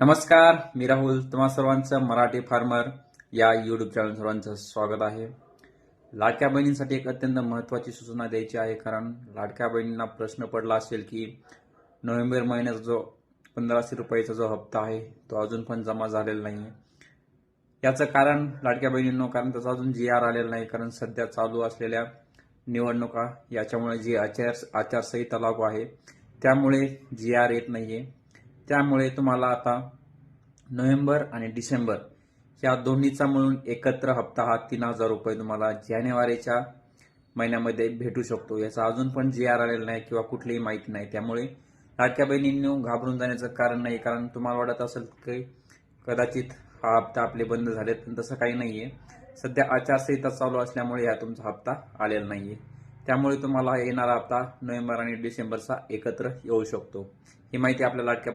नमस्कार मी राहुल. तुम्हा सर्वांचं मराठी फार्मर या यूट्यूब चॅनल सर्वांचं स्वागत आहे. लाडक्या बहिणींसाठी एक अत्यंत महत्त्वाची सूचना द्यायची आहे कारण लाडक्या बहिणींना प्रश्न पडला असेल की नोव्हेंबर महिन्याचा जो पंधराशे रुपयाचा जो हप्ता आहे तो अजून पण जमा झालेला नाही आहे याचं कारण लाडक्या बहिणींनो कारण त्याचा अजून जी आर आलेला नाही कारण सध्या चालू असलेल्या निवडणुका याच्यामुळे जी आचार आचारसंहिता लागू आहे त्यामुळे जी आर येत नाही आहे त्यामुळे तुम्हाला आता नोव्हेंबर आणि डिसेंबर या दोन्हीचा मिळून एकत्र हप्ता हा तीन हजार रुपये तुम्हाला जानेवारीच्या महिन्यामध्ये भेटू शकतो. याचा अजून पण जी आर आलेला नाही किंवा कुठलीही माहिती नाही. त्यामुळे लाडक्या बहिणींनी घाबरून जाण्याचं कारण नाही. कारण तुम्हाला वाटत असेल की कदाचित हा हप्ता आपले बंद झाले पण तसं काही नाही आहे सध्या आचारसंहिता चालू असल्यामुळे हा तुमचा हप्ता आलेला नाही आहे त्यामुळे तुम्हाला येणारा हप्ता नोव्हेंबर आणि डिसेंबरचा एकत्र येऊ शकतो. ही माहिती आपल्या लाडक्या